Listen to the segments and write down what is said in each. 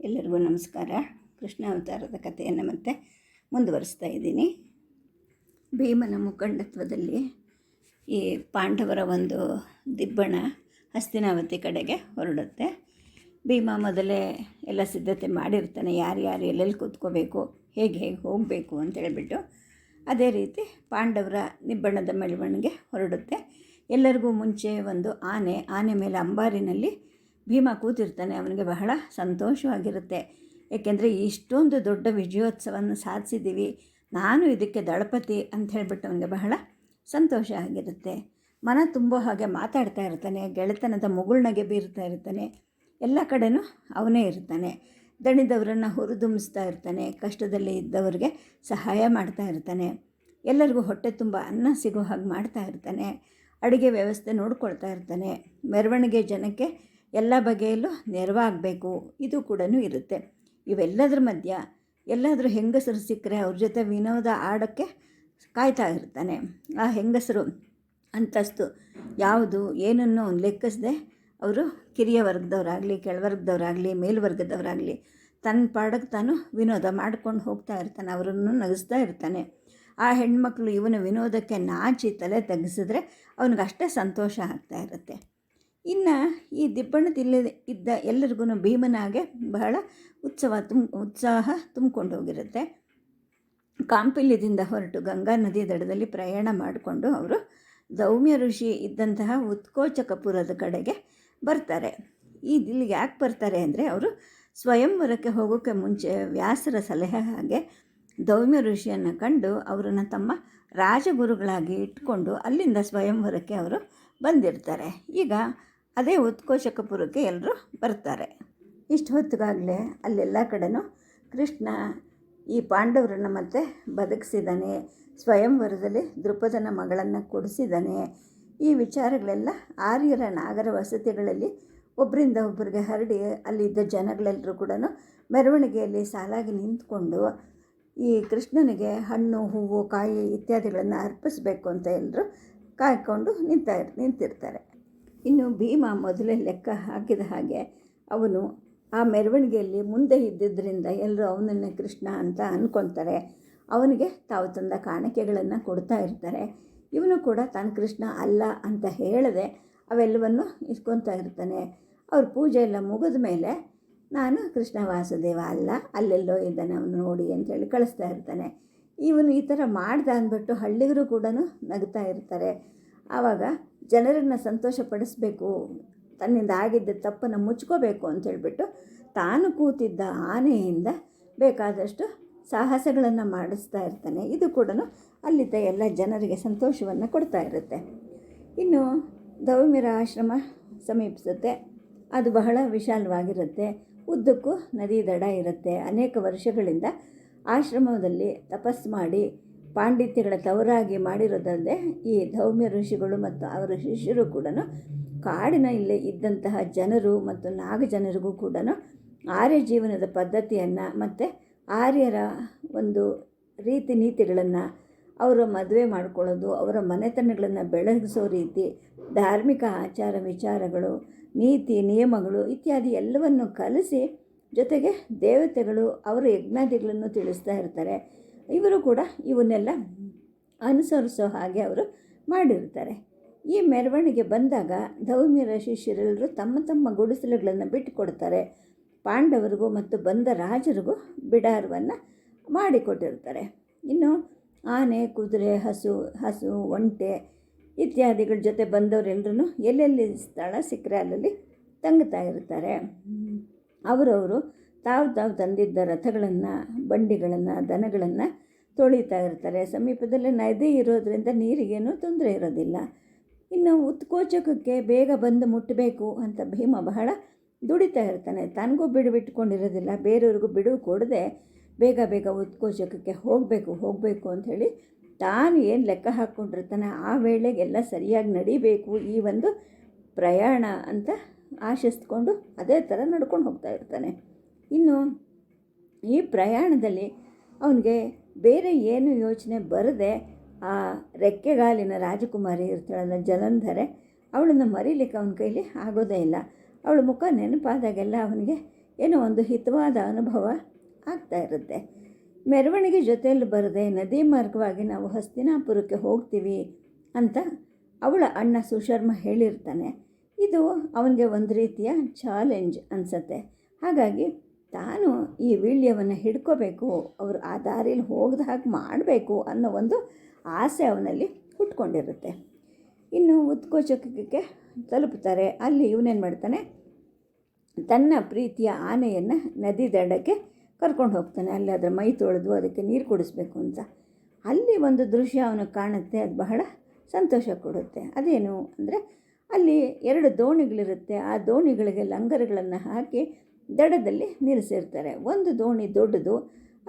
ಎಲ್ಲರಿಗೂ ನಮಸ್ಕಾರ. ಕೃಷ್ಣ ಅವತಾರದ ಕಥೆಯನ್ನು ಮತ್ತೆ ಮುಂದುವರಿಸ್ತಾ ಇದ್ದೀನಿ. ಭೀಮನ ಮುಖಂಡತ್ವದಲ್ಲಿ ಈ ಪಾಂಡವರ ಒಂದು ದಿಬ್ಬಣ ಹಸ್ತಿನಾವತಿ ಕಡೆಗೆ ಹೊರಡುತ್ತೆ. ಭೀಮ ಮೊದಲೇ ಎಲ್ಲ ಸಿದ್ಧತೆ ಮಾಡಿರ್ತಾನೆ. ಯಾರ್ಯಾರು ಎಲ್ಲೆಲ್ಲಿ ಕೂತ್ಕೋಬೇಕು, ಹೇಗೆ ಹೇಗೆ ಹೋಗಬೇಕು ಅಂತ ಹೇಳಿಬಿಟ್ಟು ಅದೇ ರೀತಿ ಪಾಂಡವರ ನಿಬ್ಬಣದ ಮೆರವಣಿಗೆ ಹೊರಡುತ್ತೆ. ಎಲ್ಲರಿಗೂ ಮುಂಚೆ ಒಂದು ಆನೆ ಆನೆ ಮೇಲೆ ಅಂಬಾರಿನಲ್ಲಿ ಭೀಮ ಕೂತಿರ್ತಾನೆ, ಅವನಿಗೆ ಬಹಳ ಸಂತೋಷವಾಗಿರುತ್ತೆ. ಏಕೆಂದರೆ ಇಷ್ಟೊಂದು ದೊಡ್ಡ ವಿಜಯೋತ್ಸವವನ್ನು ಸಾಧಿಸಿದ್ದೀವಿ, ನಾನು ಇದಕ್ಕೆ ದಳಪತಿ ಅಂತ ಹೇಳ್ಬಿಟ್ಟು ಅವನಿಗೆ ಬಹಳ ಸಂತೋಷ ಆಗಿರುತ್ತೆ. ಮನ ತುಂಬೋ ಹಾಗೆ ಮಾತಾಡ್ತಾ ಇರ್ತಾನೆ, ಗೆಳೆತನದ ಮುಗುಳ್ನಗೆ ಬೀರ್ತಾ ಇರ್ತಾನೆ, ಎಲ್ಲ ಕಡೆನೂ ಅವನೇ ಇರ್ತಾನೆ. ದಣಿದವರನ್ನು ಹುರಿದುಂಬಿಸ್ತಾ ಇರ್ತಾನೆ, ಕಷ್ಟದಲ್ಲಿ ಇದ್ದವರಿಗೆ ಸಹಾಯ ಮಾಡ್ತಾ ಇರ್ತಾನೆ. ಎಲ್ಲರಿಗೂ ಹೊಟ್ಟೆ ತುಂಬ ಅನ್ನ ಸಿಗೋ ಹಾಗೆ ಮಾಡ್ತಾ ಇರ್ತಾನೆ. ಅಡುಗೆ ವ್ಯವಸ್ಥೆ ನೋಡ್ಕೊಳ್ತಾ ಇರ್ತಾನೆ. ಮೆರವಣಿಗೆ ಜನಕ್ಕೆ ಎಲ್ಲ ಬಗೆಯಲ್ಲೂ ನೆರವಾಗಬೇಕು. ಇದು ಕೂಡ ಇರುತ್ತೆ. ಇವೆಲ್ಲದರ ಮಧ್ಯ ಎಲ್ಲಾದರೂ ಹೆಂಗಸರು ಸಿಕ್ಕರೆ ಅವ್ರ ಜೊತೆ ವಿನೋದ ಆಡೋಕ್ಕೆ ಕಾಯ್ತಾ ಇರ್ತಾನೆ. ಆ ಹೆಂಗಸರು ಅಂತಸ್ತು ಯಾವುದು, ಏನನ್ನು ಲೆಕ್ಕಿಸದೆ ಅವರು ಕಿರಿಯ ವರ್ಗದವರಾಗಲಿ, ಕೆಳವರ್ಗದವರಾಗಲಿ, ಮೇಲ್ವರ್ಗದವರಾಗಲಿ ತನ್ನ ಪಾಡಕ್ಕೆ ತಾನು ವಿನೋದ ಮಾಡ್ಕೊಂಡು ಹೋಗ್ತಾ ಇರ್ತಾನೆ, ಅವರನ್ನು ನಗಿಸ್ತಾ ಇರ್ತಾನೆ. ಆ ಹೆಣ್ಮಕ್ಳು ಇವನ ವಿನೋದಕ್ಕೆ ನಾಚಿ ತಲೆ ತೆಗೆಸಿದ್ರೆ ಅವನಿಗಷ್ಟೇ ಸಂತೋಷ ಆಗ್ತಾ ಇರುತ್ತೆ. ಇನ್ನು ಈ ದಿಬ್ಬಣದಿಲ್ಲ ಇದ್ದ ಎಲ್ಲರಿಗೂ ಭೀಮನಾಗೆ ಬಹಳ ಉತ್ಸವ ತುಮ್ ಉತ್ಸಾಹ ತುಂಬಿಕೊಂಡು ಹೋಗಿರುತ್ತೆ. ಕಾಂಪಿಲ್ಯದಿಂದ ಹೊರಟು ಗಂಗಾ ನದಿ ದಡದಲ್ಲಿ ಪ್ರಯಾಣ ಮಾಡಿಕೊಂಡು ಅವರು ದೌಮ್ಯ ಋಷಿ ಇದ್ದಂತಹ ಉತ್ಕೋಚಕಪುರದ ಕಡೆಗೆ ಬರ್ತಾರೆ. ಈ ದಿಲ್ ಯಾಕೆ ಬರ್ತಾರೆ ಅಂದರೆ ಅವರು ಸ್ವಯಂವರಕ್ಕೆ ಹೋಗೋಕ್ಕೆ ಮುಂಚೆ ವ್ಯಾಸರ ಸಲಹೆ ಹಾಗೆ ದೌಮ್ಯ ಋಷಿಯನ್ನು ಕಂಡು ಅವರನ್ನು ತಮ್ಮ ರಾಜಗುರುಗಳಾಗಿ ಇಟ್ಕೊಂಡು ಅಲ್ಲಿಂದ ಸ್ವಯಂವರಕ್ಕೆ ಅವರು ಬಂದಿರ್ತಾರೆ. ಈಗ ಅದೇ ಉತ್ಕೋಶಕಪುರಕ್ಕೆ ಎಲ್ಲರೂ ಬರ್ತಾರೆ. ಇಷ್ಟು ಹೊತ್ತಿಗಾಗಲೇ ಅಲ್ಲೆಲ್ಲ ಕಡೆನೂ ಕೃಷ್ಣ ಈ ಪಾಂಡವರನ್ನು ಮತ್ತೆ ಬದುಕಿಸಿದ್ದಾನೆ ಸ್ವಯಂವರದಲ್ಲಿ ದೃಪದನ ಮಗಳನ್ನು ಕೊಡಿಸಿದ್ದಾನೆ ಈ ವಿಚಾರಗಳೆಲ್ಲ ಆರ್ಯರ ನಾಗರ ವಸತಿಗಳಲ್ಲಿ ಒಬ್ಬರಿಂದ ಒಬ್ಬರಿಗೆ ಹರಡಿ ಅಲ್ಲಿದ್ದ ಜನಗಳೆಲ್ಲರೂ ಕೂಡ ಮೆರವಣಿಗೆಯಲ್ಲಿ ಸಾಲಾಗಿ ನಿಂತ್ಕೊಂಡು ಈ ಕೃಷ್ಣನಿಗೆ ಹಣ್ಣು, ಹೂವು, ಕಾಯಿ ಇತ್ಯಾದಿಗಳನ್ನು ಅರ್ಪಿಸಬೇಕು ಅಂತ ಎಲ್ಲರೂ ಕಾಯ್ಕೊಂಡು ನಿಂತ ನಿಂತಿರ್ತಾರೆ. ಇನ್ನು ಭೀಮ ಮೊದಲೇ ಲೆಕ್ಕ ಹಾಕಿದ ಹಾಗೆ ಅವನು ಆ ಮೆರವಣಿಗೆಯಲ್ಲಿ ಮುಂದೆ ಇದ್ದಿದ್ದರಿಂದ ಎಲ್ಲರೂ ಅವನನ್ನೇ ಕೃಷ್ಣ ಅಂತ ಅಂದ್ಕೊತಾರೆ ಅವನಿಗೆ ತಾವು ತಂದ ಕಾಣಿಕೆಗಳನ್ನು ಕೊಡ್ತಾ ಇರ್ತಾರೆ. ಇವನು ಕೂಡ ತಾನು ಕೃಷ್ಣ ಅಲ್ಲ ಅಂತ ಹೇಳದೆ ಅವೆಲ್ಲವನ್ನು ಇಟ್ಕೊತಾ ಇರ್ತಾನೆ. ಅವ್ರ ಪೂಜೆ ಎಲ್ಲ ಮುಗಿದ ಮೇಲೆ ನಾನು ಕೃಷ್ಣ ವಾಸುದೇವ ಅಲ್ಲ, ಅಲ್ಲೆಲ್ಲೋ ಇದ್ದಾನೆ ಅವನು ನೋಡಿ ಅಂತೇಳಿ ಕಳಿಸ್ತಾ ಇರ್ತಾನೆ. ಇವನು ಈ ಥರ ಮಾಡ್ದ ಅಂದ್ಬಿಟ್ಟು ಹಳ್ಳಿಗರು ಕೂಡ ನಗ್ತಾ ಇರ್ತಾರೆ. ಆವಾಗ ಜನರನ್ನು ಸಂತೋಷಪಡಿಸ್ಬೇಕು, ತನ್ನಿಂದ ಆಗಿದ್ದ ತಪ್ಪನ್ನು ಮುಚ್ಕೋಬೇಕು ಅಂತ ಹೇಳಿಬಿಟ್ಟು ತಾನು ಕೂತಿದ್ದ ಆನೆಯಿಂದ ಬೇಕಾದಷ್ಟು ಸಾಹಸಗಳನ್ನು ಮಾಡಿಸ್ತಾ ಇರ್ತಾನೆ. ಇದು ಕೂಡ ಅಲ್ಲಿದ್ದ ಎಲ್ಲ ಜನರಿಗೆ ಸಂತೋಷವನ್ನು ಕೊಡ್ತಾ ಇರುತ್ತೆ. ಇನ್ನು ದೌಮಿರ ಆಶ್ರಮ ಸಮೀಪಿಸುತ್ತೆ. ಅದು ಬಹಳ ವಿಶಾಲವಾಗಿರುತ್ತೆ. ಉದ್ದಕ್ಕೂ ನದಿ ದಡ ಇರುತ್ತೆ. ಅನೇಕ ವರ್ಷಗಳಿಂದ ಆಶ್ರಮದಲ್ಲಿ ತಪಸ್ಸು ಮಾಡಿ ಪಾಂಡಿತ್ಯಗಳ ತವರಾಗಿ ಮಾಡಿರೋದಲ್ಲದೆ ಈ ಧೌಮ್ಯ ಋಷಿಗಳು ಮತ್ತು ಅವರ ಶಿಷ್ಯರು ಕೂಡ ಕಾಡಿನ ಇಲ್ಲೇ ಇದ್ದಂತಹ ಜನರು ಮತ್ತು ನಾಗ ಜನರಿಗೂ ಕೂಡ ಆರ್ಯ ಜೀವನದ ಪದ್ಧತಿಯನ್ನು ಮತ್ತು ಆರ್ಯರ ಒಂದು ರೀತಿ ನೀತಿಗಳನ್ನು ಅವರ ಮದುವೆ ಮಾಡ್ಕೊಳ್ಳೋದು, ಅವರ ಮನೆತನಗಳನ್ನು ಬೆಳಗಿಸೋ ರೀತಿ, ಧಾರ್ಮಿಕ ಆಚಾರ ವಿಚಾರಗಳು, ನೀತಿ, ನಿಯಮಗಳು ಇತ್ಯಾದಿ ಎಲ್ಲವನ್ನು ಕಲಿಸಿ ಜೊತೆಗೆ ದೇವತೆಗಳು ಅವರ ಯಜ್ಞಾದಿಗಳನ್ನು ತಿಳಿಸ್ತಾ ಇರ್ತಾರೆ. ಇವರು ಕೂಡ ಇವನ್ನೆಲ್ಲ ಅನುಸರಿಸೋ ಹಾಗೆ ಅವರು ಮಾಡಿರ್ತಾರೆ. ಈ ಮೆರವಣಿಗೆ ಬಂದಾಗ ಧೌಮ್ಯರ ಶಿಷ್ಯರೆಲ್ಲರೂ ತಮ್ಮ ತಮ್ಮ ಗುಡಿಸಲುಗಳನ್ನು ಬಿಟ್ಟುಕೊಡ್ತಾರೆ. ಪಾಂಡವರಿಗೂ ಮತ್ತು ಬಂದ ರಾಜರಿಗೂ ಬಿಡಾರವನ್ನು ಮಾಡಿಕೊಟ್ಟಿರ್ತಾರೆ. ಇನ್ನು ಆನೆ, ಕುದುರೆ, ಹಸು ಹಸು, ಒಂಟೆ ಇತ್ಯಾದಿಗಳ ಜೊತೆ ಬಂದವರೆಲ್ಲರೂ ಎಲ್ಲೆಲ್ಲಿ ಸ್ಥಳ ಸಿಕ್ಕರೆ ಅಲ್ಲಲ್ಲಿ ತಂಗುತ್ತಾ ಇರ್ತಾರೆ. ಅವರವರು ತಾವು ತಾವು ತಂದಿದ್ದ ರಥಗಳನ್ನು, ಬಂಡಿಗಳನ್ನು, ದನಗಳನ್ನು ತೊಳಿತಾ ಇರ್ತಾರೆ. ಸಮೀಪದಲ್ಲೇ ನದಿ ಇರೋದರಿಂದ ನೀರಿಗೇನೂ ತೊಂದರೆ ಇರೋದಿಲ್ಲ. ಇನ್ನು ಉತ್ಕೋಚಕಕ್ಕೆ ಬೇಗ ಬಂದು ಮುಟ್ಟಬೇಕು ಅಂತ ಭೀಮ ಬಹಳ ದುಡಿತಾ ಇರ್ತಾನೆ. ತನಗೂ ಬಿಡು ಬಿಟ್ಕೊಂಡಿರೋದಿಲ್ಲ. ಬೇರೆಯವ್ರಿಗೂ ಬಿಡುವು ಕೊಡದೆ ಬೇಗ ಬೇಗ ಉತ್ಕೋಚಕಕ್ಕೆ ಹೋಗಬೇಕು ಹೋಗಬೇಕು ಅಂಥೇಳಿ ತಾನು ಏನು ಲೆಕ್ಕ ಹಾಕ್ಕೊಂಡಿರ್ತಾನೆ, ಆ ವೇಳೆಗೆಲ್ಲ ಸರಿಯಾಗಿ ನಡಿಬೇಕು ಈ ಒಂದು ಪ್ರಯಾಣ ಅಂತ ಆಶಿಸ್ಕೊಂಡು ಅದೇ ಥರ ನಡ್ಕೊಂಡು ಹೋಗ್ತಾ ಇರ್ತಾನೆ. ಇನ್ನು ಈ ಪ್ರಯಾಣದಲ್ಲಿ ಅವನಿಗೆ ಬೇರೆ ಏನು ಯೋಚನೆ ಬರದೆ ಆ ರೆಕ್ಕೆಗಾಲಿನ ರಾಜಕುಮಾರಿ ಇರ್ತಾಳಲ್ಲ ಜಲಂಧರೆ, ಅವಳನ್ನು ಮರೀಲಿಕ್ಕೆ ಅವನ ಕೈಲಿ ಆಗೋದೇ ಇಲ್ಲ. ಅವಳ ಮುಖ ನೆನಪಾದಾಗೆಲ್ಲ ಅವನಿಗೆ ಏನೋ ಒಂದು ಹಿತವಾದ ಅನುಭವ ಆಗ್ತಾ ಇರುತ್ತೆ. ಮೆರವಣಿಗೆ ಜೊತೆಯಲ್ಲಿ ಬರದೆ ನದಿ ಮಾರ್ಗವಾಗಿ ನಾವು ಹಸ್ತಿನಾಪುರಕ್ಕೆ ಹೋಗ್ತೀವಿ ಅಂತ ಅವಳ ಅಣ್ಣ ಸುಶರ್ಮ ಹೇಳಿರ್ತಾನೆ. ಇದು ಅವನಿಗೆ ಒಂದು ರೀತಿಯ ಚಾಲೆಂಜ್ ಅನಿಸತ್ತೆ. ಹಾಗಾಗಿ ತಾನು ಈ ವೀಳ್ಯವನ್ನು ಹಿಡ್ಕೋಬೇಕು, ಅವರು ಆ ದಾರಿಯಲ್ಲಿ ಹೋಗದ ಹಾಗೆ ಮಾಡಬೇಕು ಅನ್ನೋ ಒಂದು ಆಸೆ ಅವನಲ್ಲಿ ಹುಟ್ಕೊಂಡಿರುತ್ತೆ. ಇನ್ನು ಉತ್ಕೋಚಕಕ್ಕೆ ತಲುಪುತ್ತಾರೆ. ಅಲ್ಲಿ ಇವನೇನು ಮಾಡ್ತಾನೆ? ತನ್ನ ಪ್ರೀತಿಯ ಆನೆಯನ್ನು ನದಿ ದಡಕ್ಕೆ ಕರ್ಕೊಂಡು ಹೋಗ್ತಾನೆ. ಅಲ್ಲಿ ಅದರ ಮೈ ತೊಳೆದು ಅದಕ್ಕೆ ನೀರು ಕುಡಿಸ್ಬೇಕು ಅಂತ. ಅಲ್ಲಿ ಒಂದು ದೃಶ್ಯ ಅವನು ಕಾಣುತ್ತೆ. ಅದು ಬಹಳ ಸಂತೋಷ ಕೊಡುತ್ತೆ. ಅದೇನು ಅಂದರೆ ಅಲ್ಲಿ ಎರಡು ದೋಣಿಗಳಿರುತ್ತೆ. ಆ ದೋಣಿಗಳಿಗೆ ಲಂಗರುಗಳನ್ನು ಹಾಕಿ ದಡದಲ್ಲಿ ನಿಲ್ಲಿಸಿರ್ತಾರೆ. ಒಂದು ದೋಣಿ ದೊಡ್ಡದು,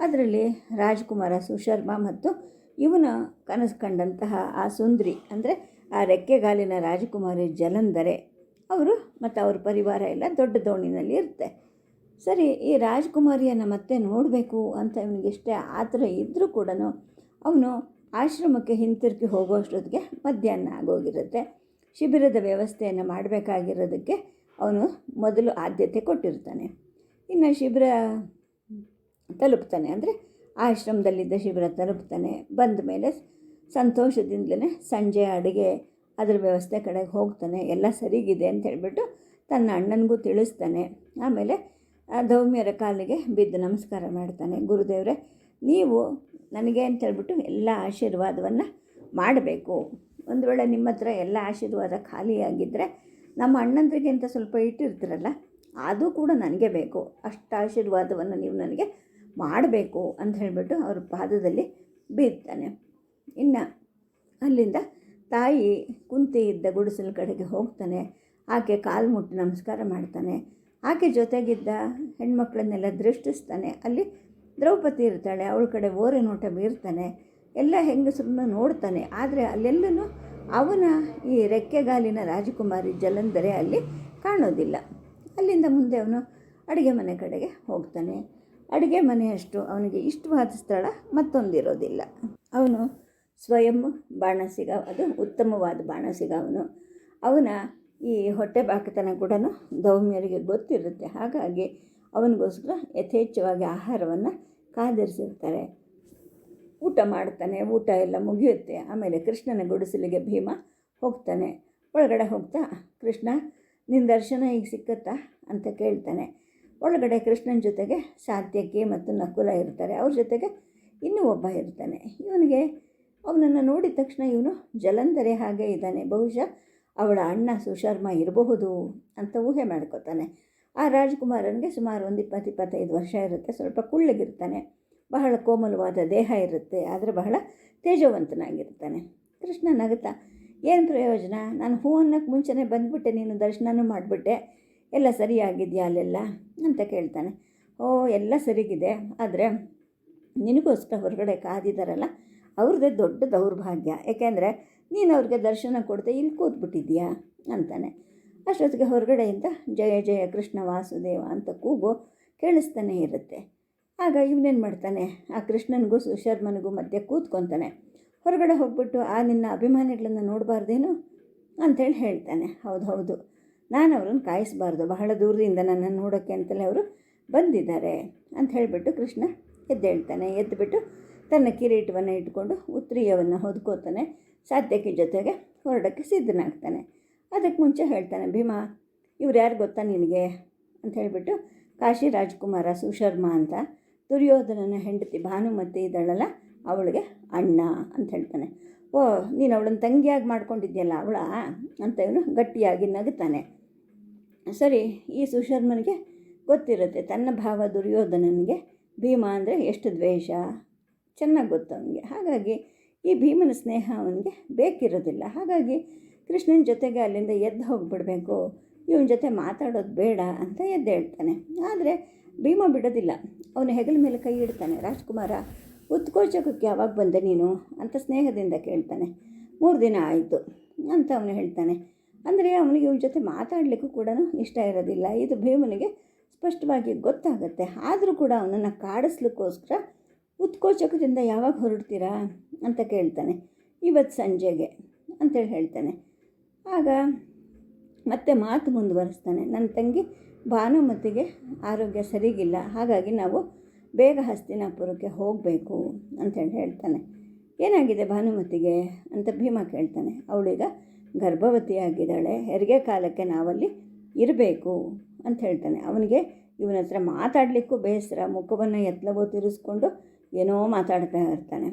ಅದರಲ್ಲಿ ರಾಜ್ಕುಮಾರ ಸುಶರ್ಮ ಮತ್ತು ಇವನ ಕನಸು ಕಂಡಂತಹ ಆ ಸುಂದ್ರಿ, ಅಂದರೆ ಆ ರೆಕ್ಕೆಗಾಲಿನ ರಾಜಕುಮಾರಿ ಜಲಂಧರೆ, ಅವರು ಮತ್ತು ಅವ್ರ ಪರಿವಾರ ಎಲ್ಲ ದೊಡ್ಡ ದೋಣಿನಲ್ಲಿ ಇರುತ್ತೆ. ಸರಿ, ಈ ರಾಜಕುಮಾರಿಯನ್ನು ಮತ್ತೆ ನೋಡಬೇಕು ಅಂತ ಇವನಿಗೆಷ್ಟೇ ಆತರ ಇದ್ದರೂ ಕೂಡ ಅವನು ಆಶ್ರಮಕ್ಕೆ ಹಿಂತಿರುಗಿ ಹೋಗುವಷ್ಟೊತ್ತಿಗೆ ಮಧ್ಯಾಹ್ನ ಆಗೋಗಿರುತ್ತೆ. ಶಿಬಿರದ ವ್ಯವಸ್ಥೆಯನ್ನು ಮಾಡಬೇಕಾಗಿರೋದಕ್ಕೆ ಅವನು ಮೊದಲು ಆದ್ಯತೆ ಕೊಟ್ಟಿರ್ತಾನೆ. ಇನ್ನು ಶಿಬಿರ ತಲುಪ್ತಾನೆ. ಅಂದರೆ ಆಶ್ರಮದಲ್ಲಿದ್ದ ಶಿಬಿರ ತಲುಪ್ತಾನೆ. ಬಂದ ಮೇಲೆ ಸಂತೋಷದಿಂದಲೇ ಸಂಜೆ ಅಡುಗೆ, ಅದರ ವ್ಯವಸ್ಥೆ ಕಡೆಗೆ ಹೋಗ್ತಾನೆ. ಎಲ್ಲ ಸರಿಗಿದೆ ಅಂತ ಹೇಳಿಬಿಟ್ಟು ತನ್ನ ಅಣ್ಣನಿಗೂ ತಿಳಿಸ್ತಾನೆ. ಆಮೇಲೆ ಆ ದೌಮ್ಯರ ಕಾಲಿಗೆ ಬಿದ್ದು ನಮಸ್ಕಾರ ಮಾಡ್ತಾನೆ. ಗುರುದೇವರೇ, ನೀವು ನನಗೆ ಅಂತ ಹೇಳ್ಬಿಟ್ಟು ಎಲ್ಲ ಆಶೀರ್ವಾದವನ್ನು ಮಾಡಬೇಕು. ಒಂದು ವೇಳೆ ನಿಮ್ಮ ಹತ್ರ ಎಲ್ಲ ಆಶೀರ್ವಾದ ಖಾಲಿಯಾಗಿದ್ದರೆ ನಮ್ಮ ಅಣ್ಣಂದ್ರಿಗಿಂತ ಸ್ವಲ್ಪ ಇಟ್ಟಿರ್ತೀರಲ್ಲ, ಅದು ಕೂಡ ನನಗೆ ಬೇಕು. ಅಷ್ಟು ಆಶೀರ್ವಾದವನ್ನು ನೀವು ನನಗೆ ಮಾಡಬೇಕು ಅಂತ ಹೇಳಿಬಿಟ್ಟು ಅವ್ರ ಪಾದದಲ್ಲಿ ಬೀರ್ತಾನೆ. ಇನ್ನು ಅಲ್ಲಿಂದ ತಾಯಿ ಕುಂತಿ ಇದ್ದ ಗುಡಿಸಲ ಕಡೆಗೆ ಹೋಗ್ತಾನೆ. ಆಕೆ ಕಾಲು ಮುಟ್ಟಿ ನಮಸ್ಕಾರ ಮಾಡ್ತಾನೆ. ಆಕೆ ಜೊತೆಗಿದ್ದ ಹೆಣ್ಮಕ್ಳನ್ನೆಲ್ಲ ದೃಷ್ಟಿಸ್ತಾನೆ. ಅಲ್ಲಿ ದ್ರೌಪದಿ ಇರ್ತಾಳೆ, ಅವಳ ಕಡೆ ಓರೆ ನೋಟ ಬೀರ್ತಾನೆ. ಎಲ್ಲ ಹೆಂಗಸರನ್ನು ನೋಡ್ತಾನೆ. ಆದರೆ ಅಲ್ಲೆಲ್ಲೂ ಅವನ ಈ ರೆಕ್ಕೆಗಾಲಿನ ರಾಜಕುಮಾರಿ ಜಲಂಧರೆ ಅಲ್ಲಿ ಕಾಣೋದಿಲ್ಲ. ಅಲ್ಲಿಂದ ಮುಂದೆ ಅವನು ಅಡುಗೆ ಮನೆ ಕಡೆಗೆ ಹೋಗ್ತಾನೆ. ಅಡುಗೆ ಮನೆಯಷ್ಟು ಅವನಿಗೆ ಇಷ್ಟವಾದ ಸ್ಥಳ ಮತ್ತೊಂದಿರೋದಿಲ್ಲ. ಅವನು ಸ್ವಯಂ ಬಾಣಸಿಗ, ಅದು ಉತ್ತಮವಾದ ಬಾಣಸಿಗ ಅವನು. ಅವನ ಈ ಹೊಟ್ಟೆ ಬಾಕತನ ಕೂಡ ದೌಮ್ಯರಿಗೆ ಗೊತ್ತಿರುತ್ತೆ. ಹಾಗಾಗಿ ಅವನಿಗೋಸ್ಕರ ಯಥೇಚ್ಛವಾಗಿ ಆಹಾರವನ್ನು ಕಾದಿರಿಸಿರ್ತಾರೆ. ಊಟ ಮಾಡ್ತಾನೆ, ಊಟ ಎಲ್ಲ ಮುಗಿಯುತ್ತೆ. ಆಮೇಲೆ ಕೃಷ್ಣನ ಗುಡಿಸಲಿಗೆ ಭೀಮ ಹೋಗ್ತಾನೆ. ಒಳಗಡೆ ಹೋಗ್ತಾ, ಕೃಷ್ಣ ನಿನ್ನ ದರ್ಶನ ಈಗ ಸಿಕ್ಕತ್ತಾ? ಅಂತ ಕೇಳ್ತಾನೆ. ಒಳಗಡೆ ಕೃಷ್ಣನ ಜೊತೆಗೆ ಸಾತ್ಯಕಿ ಮತ್ತು ನಕುಲ ಇರ್ತಾರೆ. ಅವ್ರ ಜೊತೆಗೆ ಇನ್ನೂ ಒಬ್ಬ ಇರ್ತಾನೆ. ಇವನಿಗೆ ಅವನನ್ನು ನೋಡಿದ ತಕ್ಷಣ ಇವನು ಜಲಂಧರೆ ಹಾಗೆ ಇದ್ದಾನೆ. ಬಹುಶಃ ಅವಳ ಅಣ್ಣ ಸುಶರ್ಮ ಇರಬಹುದು ಅಂತ ಊಹೆ ಮಾಡ್ಕೋತಾನೆ. ಆ ರಾಜ್ಕುಮಾರನಿಗೆ ಸುಮಾರು ಒಂದು ಇಪ್ಪತ್ತು, ಇಪ್ಪತ್ತೈದು ವರ್ಷ ಇರುತ್ತೆ. ಸ್ವಲ್ಪ ಕುಳ್ಳಗಿರ್ತಾನೆ. ಬಹಳ ಕೋಮಲವಾದ ದೇಹ ಇರುತ್ತೆ, ಆದರೆ ಬಹಳ ತೇಜವಂತನಾಗಿರ್ತಾನೆ. ಕೃಷ್ಣ ನಗುತ್ತಾ ಏನು ಪ್ರಯೋಜನ? ನಾನು ಹೂ ಅನ್ನೋಕ್ಕೆ ಮುಂಚೆನೇ ಬಂದುಬಿಟ್ಟೆ, ನೀನು ದರ್ಶನನೂ ಮಾಡಿಬಿಟ್ಟೆ. ಎಲ್ಲ ಸರಿಯಾಗಿದೆಯಾ ಅಲ್ಲೆಲ್ಲ? ಅಂತ ಕೇಳ್ತಾನೆ. ಓ, ಎಲ್ಲ ಸರಿಗಿದೆ, ಆದರೆ ನಿನಗೋಸ್ಕರ ಹೊರಗಡೆ ಕಾದಿದ್ದಾರಲ್ಲ ಅವ್ರದ್ದೇ ದೊಡ್ಡ ದೌರ್ಭಾಗ್ಯ. ಏಕೆಂದರೆ ನೀನು ಅವ್ರಿಗೆ ದರ್ಶನ ಕೊಡ್ತಾ ಇಲ್ಲಿ ಕೂತ್ಬಿಟ್ಟಿದ್ಯಾ ಅಂತಾನೆ. ಅಷ್ಟೊತ್ತಿಗೆ ಹೊರಗಡೆಯಿಂದ ಜಯ ಜಯ ಕೃಷ್ಣ ವಾಸುದೇವ ಅಂತ ಕೂಗು ಕೇಳಿಸ್ತಾನೆ ಇರುತ್ತೆ. ಆಗ ಇವನೇನು ಮಾಡ್ತಾನೆ? ಆ ಕೃಷ್ಣನಿಗೂ ಸುಶರ್ಮನಿಗೂ ಮಧ್ಯೆ ಕೂತ್ಕೊತಾನೆ. ಹೊರಗಡೆ ಹೋಗ್ಬಿಟ್ಟು, ಆ, ನಿನ್ನ ಅಭಿಮಾನಿಗಳನ್ನು ನೋಡಬಾರ್ದೇನು? ಅಂಥೇಳಿ ಹೇಳ್ತಾನೆ. ಹೌದು ಹೌದು. ನಾನು ಅವ್ರನ್ನ ಕಾಯಿಸಬಾರ್ದು. ಬಹಳ ದೂರದಿಂದ ನನ್ನನ್ನು ನೋಡೋಕ್ಕೆ ಅಂತಲೇ ಅವರು ಬಂದಿದ್ದಾರೆ ಅಂತ ಹೇಳಿಬಿಟ್ಟು ಕೃಷ್ಣ ಎದ್ದೇಳ್ತಾನೆ ಎದ್ದುಬಿಟ್ಟು ತನ್ನ ಕಿರೀಟವನ್ನು ಇಟ್ಕೊಂಡು ಉತ್ರಿಯವನ್ನು ಹೊದ್ಕೋತಾನೆ. ಸಾಧ್ಯಕ್ಕೆ ಜೊತೆಗೆ ಹೊರಡೋಕ್ಕೆ ಸಿದ್ಧನಾಗ್ತಾನೆ. ಅದಕ್ಕೆ ಮುಂಚೆ ಹೇಳ್ತಾನೆ, ಭೀಮಾ, ಇವ್ರು ಯಾರು ಗೊತ್ತಾ ನಿನಗೆ? ಅಂತ ಹೇಳಿಬಿಟ್ಟು, ಕಾಶಿ ರಾಜ್ಕುಮಾರ, ಸುಶರ್ಮ ಅಂತ. ದುರ್ಯೋಧನನ ಹೆಂಡತಿ ಭಾನುಮತಿ ಇದ್ದಾಳಲ್ಲ, ಅವಳಿಗೆ ಅಣ್ಣ ಅಂತ ಹೇಳ್ತಾನೆ. ಓ, ನೀನು ಅವಳನ್ನ ತಂಗಿಯಾಗಿ ಮಾಡ್ಕೊಂಡಿದ್ಯಲ್ಲ ಅವಳ ಅಂತ ಇವನು ಗಟ್ಟಿಯಾಗಿ ನಗುತ್ತಾನೆ ಸರಿ, ಈ ಸುಶರ್ಮನಿಗೆ ಗೊತ್ತಿರುತ್ತೆ, ತನ್ನ ಭಾವ ದುರ್ಯೋಧನನಿಗೆ ಭೀಮ ಅಂದರೆ ಎಷ್ಟು ದ್ವೇಷ? ಚೆನ್ನಾಗಿ ಗೊತ್ತು ಅವನಿಗೆ. ಹಾಗಾಗಿ ಈ ಭೀಮನ ಸ್ನೇಹ ಅವನಿಗೆ ಬೇಕಿರೋದಿಲ್ಲ. ಹಾಗಾಗಿ ಕೃಷ್ಣನ ಜೊತೆಗೆ ಅಲ್ಲಿಂದ ಎದ್ದು ಹೋಗಿಬಿಡಬೇಕು. ಇವನ ಜೊತೆ ಮಾತಾಡೋದು ಬೇಡ ಅಂತ ಎದ್ದು ಹೇಳ್ತಾನೆ. ಆದರೆ ಭೀಮ ಬಿಡೋದಿಲ್ಲ. ಅವನ ಹೆಗಲ ಮೇಲೆ ಕೈ ಇಡ್ತಾನೆ. ರಾಜ್ಕುಮಾರ, ಉತ್ಕೋಚಕಕ್ಕೆ ಯಾವಾಗ ಬಂದೆ ನೀನು? ಅಂತ ಸ್ನೇಹದಿಂದ ಕೇಳ್ತಾನೆ. ಮೂರು ದಿನ ಆಯಿತು ಅಂತ ಅವನು ಹೇಳ್ತಾನೆ. ಅಂದರೆ ಅವನಿಗೆ ಇವನ ಜೊತೆ ಮಾತಾಡಲಿಕ್ಕೂ ಕೂಡ ಇಷ್ಟ ಇರೋದಿಲ್ಲ. ಇದು ಭೀಮನಿಗೆ ಸ್ಪಷ್ಟವಾಗಿ ಗೊತ್ತಾಗುತ್ತೆ. ಆದರೂ ಕೂಡ ಅವನನ್ನು ಕಾಡಿಸ್ಲಿಕ್ಕೋಸ್ಕರ ಉತ್ಕೋಚಕದಿಂದ ಯಾವಾಗ ಹೊರಡ್ತೀರಾ ಅಂತ ಕೇಳ್ತಾನೆ. ಇವತ್ತು ಸಂಜೆಗೆ ಅಂತೇಳಿ ಹೇಳ್ತಾನೆ. ಆಗ ಮತ್ತೆ ಮಾತು ಮುಂದುವರಿಸ್ತಾನೆ. ನನ್ನ ತಂಗಿ ಭಾನುಮತಿಗೆ ಆರೋಗ್ಯ ಸರಿಗಿಲ್ಲ. ಹಾಗಾಗಿ ನಾವು ಬೇಗ ಹಸ್ತಿನಾಪುರಕ್ಕೆ ಹೋಗಬೇಕು ಅಂತೇಳಿ ಹೇಳ್ತಾನೆ. ಏನಾಗಿದೆ ಭಾನುಮತಿಗೆ ಅಂತ ಭೀಮ ಕೇಳ್ತಾನೆ. ಅವಳೀಗ ಗರ್ಭವತಿಯಾಗಿದ್ದಾಳೆ. ಹೆರಿಗೆ ಕಾಲಕ್ಕೆ ನಾವಲ್ಲಿ ಇರಬೇಕು ಅಂತ ಹೇಳ್ತಾನೆ. ಅವನಿಗೆ ಇವನ ಹತ್ರ ಮಾತಾಡಲಿಕ್ಕೂ ಬೇಸರ. ಮುಖವನ್ನು ಎತ್ತಲವೋ ತಿರುಗಿಸ್ಕೊಂಡು ಏನೋ ಮಾತಾಡ್ತಾ ಇರ್ತಾನೆ.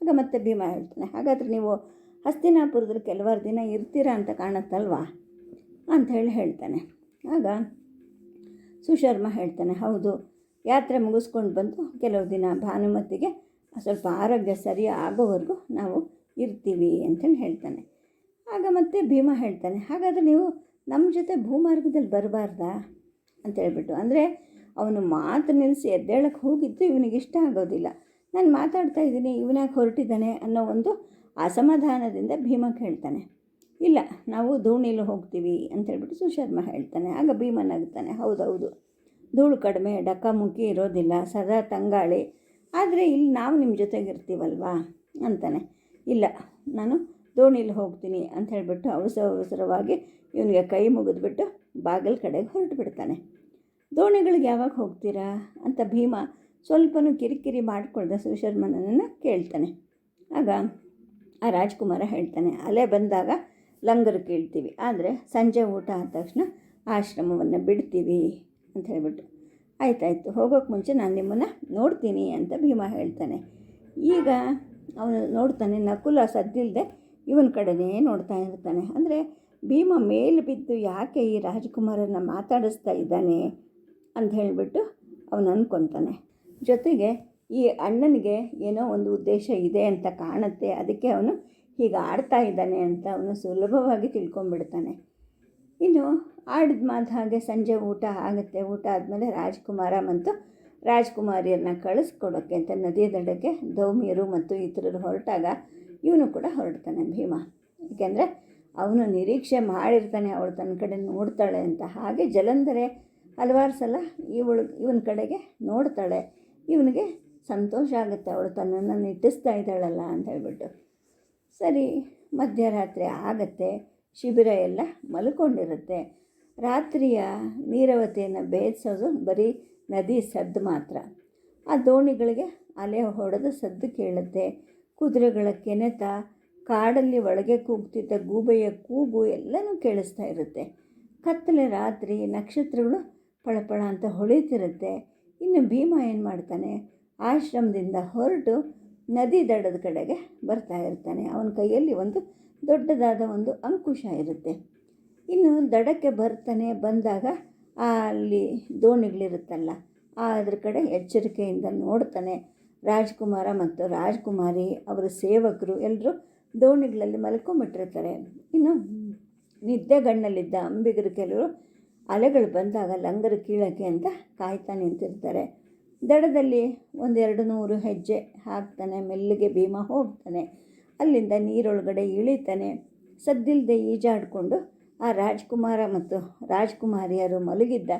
ಆಗ ಮತ್ತೆ ಭೀಮ ಹೇಳ್ತಾನೆ, ಹಾಗಾದರೆ ನೀವು ಹಸ್ತಿನಾಪುರದಲ್ಲಿ ಕೆಲವಾರು ದಿನ ಇರ್ತೀರಾ ಅಂತ ಕಾಣುತ್ತಲ್ವಾ? ಅಂತ ಹೇಳಿ ಹೇಳ್ತಾನೆ. ಆಗ ಸುಶರ್ಮ ಹೇಳ್ತಾನೆ, ಹೌದು, ಯಾತ್ರೆ ಮುಗಿಸ್ಕೊಂಡು ಬಂದು ಕೆಲವು ದಿನ ಭಾನುಮತಿಗೆ ಸ್ವಲ್ಪ ಆರೋಗ್ಯ ಸರಿ ಆಗೋವರೆಗೂ ನಾವು ಇರ್ತೀವಿ ಅಂತೇಳಿ ಹೇಳ್ತಾನೆ. ಆಗ ಮತ್ತೆ ಭೀಮ ಹೇಳ್ತಾನೆ, ಹಾಗಾದರೆ ನೀವು ನಮ್ಮ ಜೊತೆ ಭೂಮಾರ್ಗದಲ್ಲಿ ಬರಬಾರ್ದಾ? ಅಂತ ಹೇಳ್ಬಿಟ್ಟು, ಅಂದರೆ ಅವನು ಮಾತು ನಿಲ್ಲಿಸಿ ಎದ್ದೇಳಕ್ಕೆ ಹೋಗಿದ್ದು ಇವನಿಗೆ ಇಷ್ಟ ಆಗೋದಿಲ್ಲ. ನಾನು ಮಾತಾಡ್ತಾ ಇದ್ದೀನಿ ಇವನಾಗೆ ಹೊರಟಿದ್ದಾನೆ? ಅನ್ನೋ ಒಂದು ಅಸಮಾಧಾನದಿಂದ ಭೀಮ ಹೇಳ್ತಾನೆ ಇಲ್ಲ, ನಾವು ದೋಣಿಲಿ ಹೋಗ್ತೀವಿ ಅಂತ ಹೇಳ್ಬಿಟ್ಟು ಸುಶರ್ಮ ಹೇಳ್ತಾನೆ. ಆಗ ಭೀಮನಾಗ್ತಾನೆ ಹೌದೌದು. ಧೂಳು ಕಡಿಮೆ ಡಕ್ಕಾಮುಕ್ಕಿ ಇರೋದಿಲ್ಲ, ಸದಾ ತಂಗಾಳಿ. ಆದರೆ ಇಲ್ಲಿ ನಾವು ನಿಮ್ಮ ಜೊತೆಗೆ ಇರ್ತೀವಲ್ವಾ ಅಂತಾನೆ. ಇಲ್ಲ, ನಾನು ದೋಣಿಲಿ ಹೋಗ್ತೀನಿ ಅಂತ ಹೇಳಿಬಿಟ್ಟು ಅವಸರ ಅವಸರವಾಗಿ ಇವನಿಗೆ ಕೈ ಮುಗಿದ್ಬಿಟ್ಟು ಬಾಗಿಲ ಕಡೆಗೆ ಹೊರಟು ಬಿಡ್ತಾನೆ. ದೋಣಿಗಳಿಗೆ ಯಾವಾಗ ಹೋಗ್ತೀರಾ? ಅಂತ ಭೀಮ ಸ್ವಲ್ಪನೂ ಕಿರಿಕಿರಿ ಮಾಡಿಕೊಳ್ದೆ ಸುಶರ್ಮನನ್ನು ಕೇಳ್ತಾನೆ. ಆಗ ಆ ರಾಜ್ಕುಮಾರ ಹೇಳ್ತಾನೆ, ಅಲೆ ಬಂದಾಗ ಲಂಗರು ಕೇಳ್ತೀವಿ. ಆದರೆ ಸಂಜೆ ಊಟ ಆದ ತಕ್ಷಣ ಆಶ್ರಮವನ್ನು ಬಿಡ್ತೀವಿ ಅಂತ ಹೇಳಿಬಿಟ್ಟು. ಆಯ್ತಾಯಿತು, ಹೋಗೋಕೆ ಮುಂಚೆ ನಾನು ನಿಮ್ಮನ್ನು ನೋಡ್ತೀನಿ ಅಂತ ಭೀಮ ಹೇಳ್ತಾನೆ. ಈಗ ಅವನು ನೋಡ್ತಾನೆ, ನಕುಲ ಸದ್ದಿಲ್ಲದೆ ಇವನ ಕಡೆನೇ ನೋಡ್ತಾ ಇರ್ತಾನೆ. ಅಂದರೆ ಭೀಮ ಮೇಲೆ ಬಿದ್ದು ಯಾಕೆ ಈ ರಾಜಕುಮಾರನ ಮಾತಾಡಿಸ್ತಾ ಇದ್ದಾನೆ ಅಂತ ಹೇಳಿಬಿಟ್ಟು ಅವನು ಅಂದ್ಕೊತಾನೆ ಜೊತೆಗೆ ಈ ಅಣ್ಣನಿಗೆ ಏನೋ ಒಂದು ಉದ್ದೇಶ ಇದೆ ಅಂತ ಕಾಣುತ್ತೆ. ಅದಕ್ಕೆ ಅವನು ಹೀಗೆ ಆಡ್ತಾ ಇದ್ದಾನೆ ಅಂತ ಅವನು ಸುಲಭವಾಗಿ ತಿಳ್ಕೊಂಬಿಡ್ತಾನೆ ಇನ್ನು ಆಡಿದ ಮಾತು ಹಾಗೆ ಸಂಜೆ ಊಟ ಆಗುತ್ತೆ. ಊಟ ಆದಮೇಲೆ ರಾಜ್ಕುಮಾರ ಮತ್ತು ರಾಜ್ಕುಮಾರಿಯರನ್ನ ಕಳಿಸ್ಕೊಡೋಕ್ಕೆ ಅಂತ ನದಿಯ ದಡಕ್ಕೆ ದೌಮಿಯರು ಮತ್ತು ಇತರರು ಹೊರಟಾಗ ಇವನು ಕೂಡ ಹೊರಡ್ತಾನೆ ಭೀಮ. ಏಕೆಂದರೆ ಅವನು ನಿರೀಕ್ಷೆ ಮಾಡಿರ್ತಾನೆ, ಅವಳು ತನ್ನ ಕಡೆ ನೋಡ್ತಾಳೆ ಅಂತ. ಹಾಗೆ ಜಲಂಧರೆ ಹಲವಾರು ಸಲ ಇವಳು, ಇವನ ಕಡೆಗೆ ನೋಡ್ತಾಳೆ. ಇವನಿಗೆ ಸಂತೋಷ ಆಗುತ್ತೆ. ಅವಳು ತನ್ನನ್ನು ನಿಟ್ಟಿಸ್ತಾ ಇದ್ದಾಳಲ್ಲ ಅಂತ ಹೇಳ್ಬಿಟ್ಟು. ಸರಿ, ಮಧ್ಯರಾತ್ರಿ ಆಗತ್ತೆ, ಶಿಬಿರ ಎಲ್ಲ ಮಲ್ಕೊಂಡಿರುತ್ತೆ. ರಾತ್ರಿಯ ನೀರವತೆಯನ್ನು ಬೇಯಿಸೋದು ಬರೀ ನದಿ ಸದ್ದು ಮಾತ್ರ. ಆ ದೋಣಿಗಳಿಗೆ ಅಲೆ ಹೊಡೆದು ಸದ್ದು ಕೇಳುತ್ತೆ. ಕುದುರೆಗಳ ಕೆನೆತ, ಕಾಡಲ್ಲಿ ಒಳಗೆ ಕೂಗ್ತಿದ್ದ ಗೂಬೆಯ ಕೂಗು ಎಲ್ಲನೂ ಕೇಳಿಸ್ತಾ ಇರುತ್ತೆ. ಕತ್ತಲೆ ರಾತ್ರಿ, ನಕ್ಷತ್ರಗಳು ಪಳಪಳ ಅಂತ ಹೊಳಿತಿರುತ್ತೆ. ಇನ್ನು ಭೀಮ ಏನು ಮಾಡ್ತಾನೆ? ಆಶ್ರಮದಿಂದ ಹೊರಟು ನದಿ ದಡದ ಕಡೆಗೆ ಬರ್ತಾ ಇರ್ತಾನೆ. ಅವನ ಕೈಯಲ್ಲಿ ಒಂದು ದೊಡ್ಡದಾದ ಒಂದು ಅಂಕುಶ ಇರುತ್ತೆ. ಇನ್ನು ದಡಕ್ಕೆ ಬರ್ತಾನೆ ಬಂದಾಗ ಅಲ್ಲಿ ದೋಣಿಗಳಿರುತ್ತಲ್ಲ ಅದ್ರ ಕಡೆ ಎಚ್ಚರಿಕೆಯಿಂದ ನೋಡ್ತಾನೆ. ರಾಜ್ಕುಮಾರ ಮತ್ತು ರಾಜ್ಕುಮಾರಿ ಅವರ ಸೇವಕರು ಎಲ್ಲರೂ ದೋಣಿಗಳಲ್ಲಿ ಮಲ್ಕೊಂಬಿಟ್ಟಿರ್ತಾರೆ. ಇನ್ನು ನಿದ್ದೆಗಣ್ಣಲ್ಲಿದ್ದ ಅಂಬಿಗರು ಕೆಲವರು ಅಲೆಗಳು ಬಂದಾಗ ಲಂಗರು ಕೀಳಕ್ಕೆ ಅಂತ ಕಾಯ್ತಾ ನಿಂತಿರ್ತಾರೆ. ದಡದಲ್ಲಿ ಒಂದೆರಡು ನೂರು ಹೆಜ್ಜೆ ಹಾಕ್ತಾನೆ, ಮೆಲ್ಲಿಗೆ ಭೀಮ ಹೋಗ್ತಾನೆ. ಅಲ್ಲಿಂದ ನೀರೊಳಗಡೆ ಇಳಿತಾನೆ. ಸದ್ದಿಲ್ಲದೆ ಈಜಾಡಿಕೊಂಡು ಆ ರಾಜ್ಕುಮಾರ ಮತ್ತು ರಾಜ್ಕುಮಾರಿಯರು ಮಲಗಿದ್ದ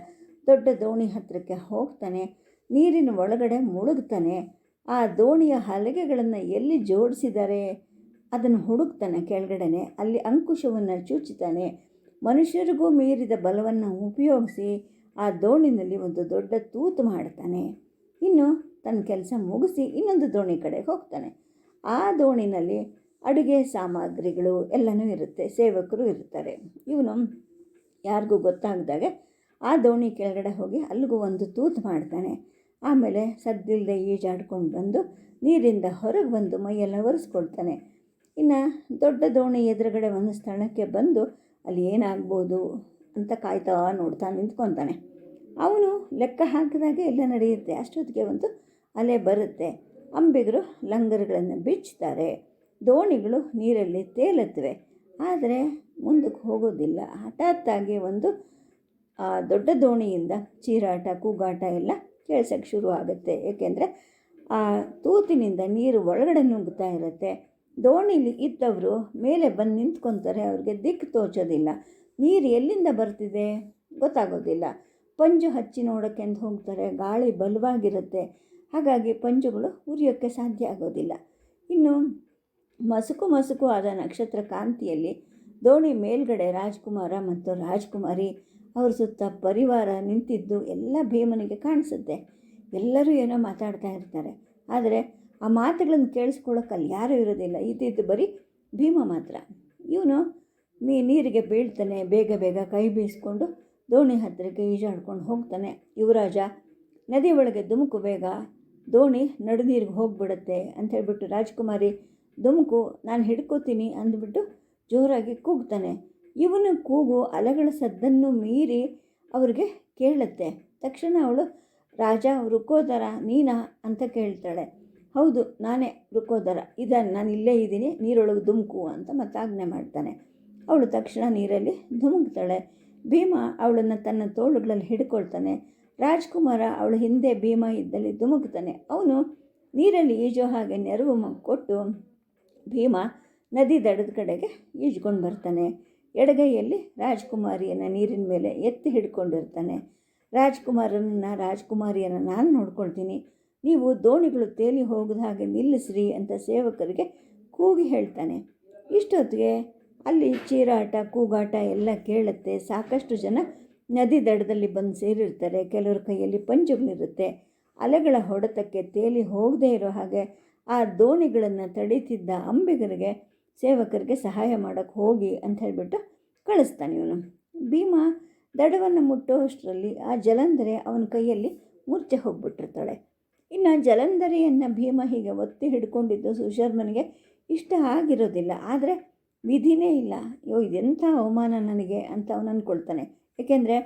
ದೊಡ್ಡ ದೋಣಿ ಹತ್ತಿರಕ್ಕೆ ಹೋಗ್ತಾನೆ. ನೀರಿನ ಒಳಗಡೆ ಮುಳುಗ್ತಾನೆ. ಆ ದೋಣಿಯ ಹಲಗೆಗಳನ್ನು ಎಲ್ಲಿ ಜೋಡಿಸಿದ್ದಾರೆ ಅದನ್ನು ಹುಡುಕ್ತಾನೆ ಕೆಳಗಡೆನೆ. ಅಲ್ಲಿ ಅಂಕುಶವನ್ನು ಚುಚ್ಚುತ್ತಾನೆ ಮನುಷ್ಯರಿಗೂ ಮೀರಿದ ಬಲವನ್ನು ಉಪಯೋಗಿಸಿ ಆ ದೋಣಿನಲ್ಲಿ ಒಂದು ದೊಡ್ಡ ತೂತು ಮಾಡ್ತಾನೆ. ಇನ್ನು ತನ್ನ ಕೆಲಸ ಮುಗಿಸಿ ಇನ್ನೊಂದು ದೋಣಿ ಕಡೆ ಹೋಗ್ತಾನೆ. ಆ ದೋಣಿನಲ್ಲಿ ಅಡುಗೆ ಸಾಮಗ್ರಿಗಳು ಎಲ್ಲನೂ ಇರುತ್ತೆ, ಸೇವಕರು ಇರ್ತಾರೆ. ಇವನು ಯಾರಿಗೂ ಗೊತ್ತಾಗ್ದಾಗೆ ಆ ದೋಣಿ ಕೆಳಗಡೆ ಹೋಗಿ ಅಲ್ಲಿಗೂ ಒಂದು ತೂತು ಮಾಡ್ತಾನೆ. ಆಮೇಲೆ ಸದ್ದಿಲ್ಲದೆ ಈಜಾಡ್ಕೊಂಡು ಬಂದು ನೀರಿಂದ ಹೊರಗೆ ಬಂದು ಮೈಯೆಲ್ಲ ಒರೆಸ್ಕೊಳ್ತಾನೆ. ಇನ್ನು ದೊಡ್ಡ ದೋಣಿ ಎದುರುಗಡೆ ಒಂದು ಸ್ಥಳಕ್ಕೆ ಬಂದು ಅಲ್ಲಿ ಏನಾಗ್ಬೋದು ಅಂತ ಕಾಯ್ತಾ ನೋಡ್ತಾ ನಿಂತ್ಕೊತಾನೆ. ಅವನು ಲೆಕ್ಕ ಹಾಕಿದಾಗೆ ಎಲ್ಲ ನಡೆಯುತ್ತೆ. ಅಷ್ಟೊತ್ತಿಗೆ ಒಂದು ಅಲೆ ಬರುತ್ತೆ. ಅಂಬಿಗರು ಲಂಗರುಗಳನ್ನು ಬಿಚ್ಚುತ್ತಾರೆ ದೋಣಿಗಳು ನೀರಲ್ಲಿ ತೇಲುತ್ತವೆ. ಆದರೆ ಮುಂದಕ್ಕೆ ಹೋಗೋದಿಲ್ಲ. ಹಠಾತ್ತಾಗಿ ಒಂದು ದೊಡ್ಡ ದೋಣಿಯಿಂದ ಚೀರಾಟ, ಕೂಗಾಟ ಎಲ್ಲ ಕೇಳ್ಸೋಕ್ಕೆ ಶುರು ಆಗುತ್ತೆ. ಏಕೆಂದರೆ, ಆ, ತೂತಿನಿಂದ ನೀರು ಒಳಗಡೆ ನುಗ್ಗುತ್ತಾ ಇರುತ್ತೆ. ದೋಣಿಲಿ ಇದ್ದವರು ಮೇಲೆ ಬಂದು ನಿಂತ್ಕೊತಾರೆ. ಅವ್ರಿಗೆ ದಿಕ್ಕು ತೋಚೋದಿಲ್ಲ. ನೀರು ಎಲ್ಲಿಂದ ಬರ್ತಿದೆ ಗೊತ್ತಾಗೋದಿಲ್ಲ. ಪಂಜು ಹಚ್ಚಿ ನೋಡೋಕ್ಕೆ ಅಂತ ಹೋಗ್ತಾರೆ, ಗಾಳಿ ಬಲವಾಗಿರುತ್ತೆ. ಹಾಗಾಗಿ ಪಂಜುಗಳು ಉರಿಯೋಕ್ಕೆ ಸಾಧ್ಯ ಆಗೋದಿಲ್ಲ. ಇನ್ನು ಮಸುಕು ಮಸುಕು ಆದ ನಕ್ಷತ್ರ ಕಾಂತಿಯಲ್ಲಿ ದೋಣಿ ಮೇಲ್ಗಡೆ ರಾಜ್ಕುಮಾರ ಮತ್ತು ರಾಜ್ಕುಮಾರಿ ಅವ್ರ ಸುತ್ತ ಪರಿವಾರ ನಿಂತಿದ್ದು ಎಲ್ಲ ಭೀಮನಿಗೆ ಕಾಣಿಸುತ್ತೆ. ಎಲ್ಲರೂ ಏನೋ ಮಾತಾಡ್ತಾ ಇರ್ತಾರೆ. ಆದರೆ ಆ ಮಾತುಗಳನ್ನು ಕೇಳಿಸ್ಕೊಳ್ಳೋಕೆ ಅಲ್ಲಿ ಯಾರೂ ಇರೋದಿಲ್ಲ. ಇದ್ದಿದ್ದು ಬರೀ ಭೀಮ ಮಾತ್ರ. ಇವನು ನೀರಿಗೆ ಬೀಳ್ತಾನೆ, ಬೇಗ ಬೇಗ ಕೈ ಬೀಸ್ಕೊಂಡು ದೋಣಿ ಹತ್ತಿರಕ್ಕೆ ಈಜಾಡ್ಕೊಂಡು ಹೋಗ್ತಾನೆ. ಯುವರಾಜ, ನದಿ ಒಳಗೆ ಧುಮುಕು ಬೇಗ, ದೋಣಿ ನಡುನೀರಿಗೆ ಹೋಗಿಬಿಡುತ್ತೆ ಅಂತ ಹೇಳಿಬಿಟ್ಟು ರಾಜ್ಕುಮಾರಿ, ಧುಮುಕು, ನಾನು ಹಿಡ್ಕೋತೀನಿ ಅಂದ್ಬಿಟ್ಟು ಜೋರಾಗಿ ಕೂಗ್ತಾನೆ. ಇವನು ಕೂಗು ಅಲೆಗಳ ಸದ್ದನ್ನು ಮೀರಿ ಅವ್ರಿಗೆ ಕೇಳುತ್ತೆ. ತಕ್ಷಣ ಅವಳು, ರಾಜ ರುಕೋದರ ನೀನಾ? ಅಂತ ಕೇಳ್ತಾಳೆ. ಹೌದು, ನಾನೇ ರುಕೋದರ ಇದನ್ನು ನಾನು ಇಲ್ಲೇ ಇದ್ದೀನಿ, ನೀರೊಳಗೆ ಧುಮುಕು ಅಂತ ಮತ್ತೆ ಆಜ್ಞೆ ಮಾಡ್ತಾನೆ. ಅವಳು ತಕ್ಷಣ ನೀರಲ್ಲಿ ಧುಮುಕ್ತಾಳೆ. ಭೀಮ ಅವಳನ್ನು ತನ್ನ ತೋಳುಗಳಲ್ಲಿ ಹಿಡ್ಕೊಳ್ತಾನೆ. ರಾಜ್ಕುಮಾರ ಅವಳ ಹಿಂದೆ ಭೀಮ ಇದ್ದಲ್ಲಿ ಧುಮುಕ್ತಾನೆ. ಅವನು ನೀರಲ್ಲಿ ಈಜೋ ಹಾಗೆ ನೆರವು ಕೊಟ್ಟು ಭೀಮ ನದಿ ದಡದ ಕಡೆಗೆ ಈಜ್ಕೊಂಡು ಬರ್ತಾನೆ. ಎಡಗೈಯಲ್ಲಿ ರಾಜ್ಕುಮಾರಿಯನ್ನು ನೀರಿನ ಮೇಲೆ ಎತ್ತಿ ಹಿಡ್ಕೊಂಡಿರ್ತಾನೆ. ರಾಜ್ಕುಮಾರನನ್ನು, ರಾಜ್ಕುಮಾರಿಯನ್ನು ನಾನು ನೋಡ್ಕೊಳ್ತೀನಿ. ನೀವು ದೋಣಿಗಳು ತೇಲಿ ಹೋಗದ ಹಾಗೆ ನಿಲ್ಲಿಸ್ರಿ ಅಂತ ಸೇವಕರಿಗೆ ಕೂಗಿ ಹೇಳ್ತಾನೆ. ಇಷ್ಟೊತ್ತಿಗೆ ಅಲ್ಲಿ ಚೀರಾಟ, ಕೂಗಾಟ ಎಲ್ಲ ಕೇಳುತ್ತೆ. ಸಾಕಷ್ಟು ಜನ ನದಿ ದಡದಲ್ಲಿ ಬಂದು ಸೇರಿರ್ತಾರೆ. ಕೆಲವ್ರ ಕೈಯಲ್ಲಿ ಪಂಜುಗಳಿರುತ್ತೆ. ಅಲೆಗಳ ಹೊಡೆತಕ್ಕೆ ತೇಲಿ ಹೋಗದೇ ಇರೋ ಹಾಗೆ ಆ ದೋಣಿಗಳನ್ನು ತಡೀತಿದ್ದ ಅಂಬಿಗರಿಗೆ ಸೇವಕರಿಗೆ ಸಹಾಯ ಮಾಡೋಕ್ಕೆ ಹೋಗಿ ಅಂತ ಹೇಳಿಬಿಟ್ಟು ಕಳಿಸ್ತಾನೆ ಇವನು. ಭೀಮ ದಡವನ್ನು ಮುಟ್ಟೋ ಅಷ್ಟರಲ್ಲಿ ಆ ಜಲಂಧರೆ ಅವನ ಕೈಯಲ್ಲಿ ಮೂರ್ಛೆ ಹೋಗ್ಬಿಟ್ಟಿರ್ತಾಳೆ. ಇನ್ನು ಜಲಂಧರೆಯನ್ನು ಭೀಮ ಹೀಗೆ ಒತ್ತಿ ಹಿಡ್ಕೊಂಡಿದ್ದು ಸುಶರ್ಮನಿಗೆ ಇಷ್ಟ ಆಗಿರೋದಿಲ್ಲ. ಆದರೆ ವಿಧಿನೇ ಇಲ್ಲ. ಅಯ್ಯೋ, ಇದೆಂಥ ಅವಮಾನ ನನಗೆ ಅಂತ ಅವನು ಅಂದ್ಕೊಳ್ತಾನೆ. ಏಕೆಂದರೆ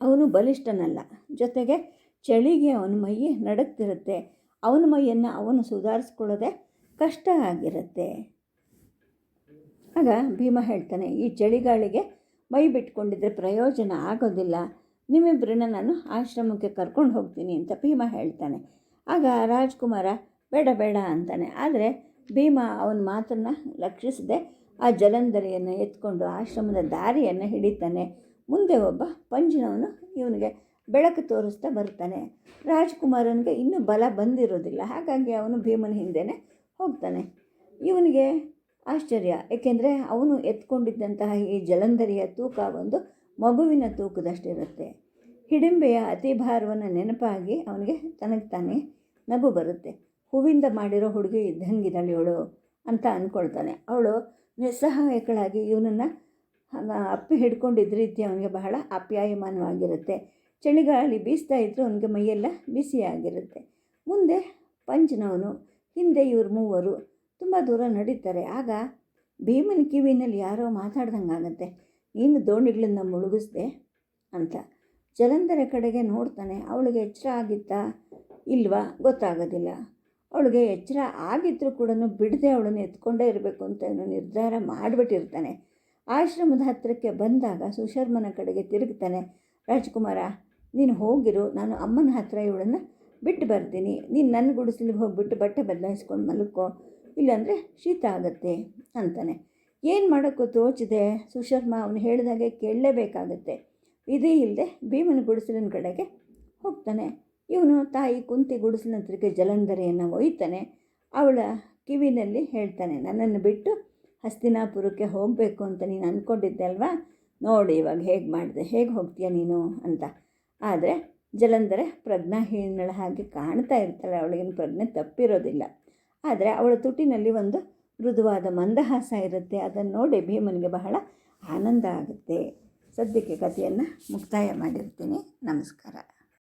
ಅವನು ಬಲಿಷ್ಠನಲ್ಲ. ಜೊತೆಗೆ ಚಳಿಗೆ ಅವನ ಮೈ ನಡುತ್ತಿರುತ್ತೆ. ಅವನ ಮೈಯನ್ನು ಅವನು ಸುಧಾರಿಸ್ಕೊಳ್ಳೋದೆ ಕಷ್ಟ ಆಗಿರುತ್ತೆ. ಆಗ ಭೀಮ ಹೇಳ್ತಾನೆ, ಈ ಚಳಿಗಾಳಿಗೆ ಮೈ ಬಿಟ್ಕೊಂಡಿದ್ರೆ ಪ್ರಯೋಜನ ಆಗೋದಿಲ್ಲ. ನಿಮ್ಮಿಬ್ಬರನ್ನ ನಾನು ಆಶ್ರಮಕ್ಕೆ ಕರ್ಕೊಂಡು ಹೋಗ್ತೀನಿ ಅಂತ ಭೀಮ ಹೇಳ್ತಾನೆ. ಆಗ ರಾಜ್ಕುಮಾರ, ಬೇಡ ಬೇಡ ಅಂತಾನೆ. ಆದರೆ ಭೀಮ ಅವನ ಮಾತನ್ನು ಲಕ್ಷಿಸದೆ. ಆ ಜಲಂಧರಿಯನ್ನು ಎತ್ಕೊಂಡು ಆಶ್ರಮದ ದಾರಿಯನ್ನು ಹಿಡಿತಾನೆ. ಮುಂದೆ ಒಬ್ಬ ಪಂಜಿನವನು ಇವನಿಗೆ ಬೆಳಕು ತೋರಿಸ್ತಾ ಬರ್ತಾನೆ. ರಾಜ್ಕುಮಾರನಿಗೆ ಇನ್ನೂ ಬಲ ಬಂದಿರೋದಿಲ್ಲ. ಹಾಗಾಗಿ ಅವನು ಭೀಮನ ಹಿಂದೆನೇ ಹೋಗ್ತಾನೆ. ಇವನಿಗೆ ಆಶ್ಚರ್ಯ. ಏಕೆಂದರೆ ಅವನು ಎತ್ಕೊಂಡಿದ್ದಂತಹ ಈ ಜಲಂಧರಿಯ ತೂಕ ಒಂದು ಮಗುವಿನ ತೂಕದಷ್ಟಿರುತ್ತೆ. ಹಿಡಿಂಬೆಯ ಅತಿ ಭಾರವನ್ನು ನೆನಪಾಗಿ ಅವನಿಗೆ ತನಗೆ ತಾನೇ ನಗು ಬರುತ್ತೆ. ಹೂವಿಂದ ಮಾಡಿರೋ ಹುಡುಗಿ ಇದ್ದಂಗಿದ್ದಾಳೆ ಇವಳು ಅಂತ ಅಂದ್ಕೊಳ್ತಾನೆ ಅವಳು ನಿಸ್ಸಹಾಯಕಳಾಗಿ ಇವನನ್ನು ಅಪ್ಪಿ ಹಿಡ್ಕೊಂಡಿದ್ದ ರೀತಿ ಅವನಿಗೆ ಬಹಳ ಅಪ್ಯಾಯಮಾನವಾಗಿರುತ್ತೆ. ಚಳಿಗಾಳಿ ಬೀಸ್ತಾ ಇದ್ದರೂ ಅವನಿಗೆ ಮೈಯೆಲ್ಲ ಬಿಸಿಯಾಗಿರುತ್ತೆ. ಮುಂದೆ ಪಂಚನವನು ಹಿಂದೆ ಇವರು ಮೂವರು ತುಂಬ ದೂರ ನಡೀತಾರೆ. ಆಗ ಭೀಮನ ಕಿವಿನಲ್ಲಿ ಯಾರೋ ಮಾತಾಡ್ದಂಗೆ ಆಗುತ್ತೆ ನೀನು ದೋಣಿಗಳನ್ನು ಮುಳುಗಿಸ್ದೆ ಅಂತ. ಜಲಂಧರ ಕಡೆಗೆ ನೋಡ್ತಾನೆ. ಅವಳಿಗೆ ಎಚ್ಚರ ಆಗಿತ್ತಾ ಇಲ್ವಾ ಗೊತ್ತಾಗೋದಿಲ್ಲ. ಅವಳಿಗೆ ಎಚ್ಚರ ಆಗಿದ್ದರೂ ಕೂಡ ಬಿಡದೆ ಅವಳನ್ನು ಎತ್ಕೊಂಡೇ ಇರಬೇಕು ಅಂತ ಏನೋ ನಿರ್ಧಾರ ಮಾಡಿಬಿಟ್ಟಿರ್ತಾನೆ. ಆಶ್ರಮದ ಹತ್ತಿರಕ್ಕೆ ಬಂದಾಗ ಸುಶರ್ಮನ ಕಡೆಗೆ ತಿರುಗ್ತಾನೆ. ರಾಜ್ಕುಮಾರ, ನೀನು ಹೋಗಿರು, ನಾನು ಅಮ್ಮನ ಹತ್ತಿರ ಇವಳನ್ನು ಬಿಟ್ಟು ಬರ್ತೀನಿ. ನೀನು ನನ್ನ ಗುಡಿಸಲಿಗೆ ಹೋಗ್ಬಿಟ್ಟು ಬಟ್ಟೆ ಬದಲಾಯಿಸ್ಕೊಂಡು ಮಲ್ಕೋ. ಇಲ್ಲಾಂದರೆ ಶೀತ ಆಗುತ್ತೆ ಅಂತಾನೆ. ಏನು ಮಾಡೋಕ್ಕೂ ತೋಚಿದೆ. ಸುಶರ್ಮ ಅವನು ಹೇಳಿದಾಗೆ ಕೇಳಲೇಬೇಕಾಗತ್ತೆ. ಇದೇ ಇಲ್ಲದೆ ಭೀಮನ ಗುಡಿಸಲಿನ ಕಡೆಗೆ ಹೋಗ್ತಾನೆ. ಇವನು ತಾಯಿ ಕುಂತಿ ಗುಡಿಸಿನ ಹತ್ರಕ್ಕೆ ಜಲಂಧರೆಯನ್ನು ಒಯ್ತಾನೆ. ಅವಳ ಕಿವಿನಲ್ಲಿ ಹೇಳ್ತಾನೆ, ನನ್ನನ್ನು ಬಿಟ್ಟು ಹಸ್ತಿನಾಪುರಕ್ಕೆ ಹೋಗಬೇಕು ಅಂತ ನೀನು ಅಂದ್ಕೊಂಡಿದ್ದೆ ಅಲ್ವಾ? ನೋಡಿ ಇವಾಗ ಹೇಗೆ ಮಾಡಿದೆ, ಹೇಗೆ ಹೋಗ್ತೀಯ ನೀನು? ಅಂತ. ಆದರೆ ಜಲಂಧರೆ ಪ್ರಜ್ಞಾಹೀನಳ ಹಾಗೆ ಕಾಣ್ತಾ ಇರ್ತಾಳೆ, ಅವಳಿಗೇನು ಪ್ರಜ್ಞೆ ತಪ್ಪಿರೋದಿಲ್ಲ. ಆದರೆ ಅವಳ ತುಟಿನಲ್ಲಿ ಒಂದು ಮೃದುವಾದ ಮಂದಹಾಸ ಇರುತ್ತೆ, ಅದನ್ನು ನೋಡಿ ಭೀಮನಿಗೆ ಬಹಳ ಆನಂದ ಆಗುತ್ತೆ. ಸದ್ಯಕ್ಕೆ ಕಥೆಯನ್ನು ಮುಕ್ತಾಯ ಮಾಡಿರ್ತೀನಿ. ನಮಸ್ಕಾರ.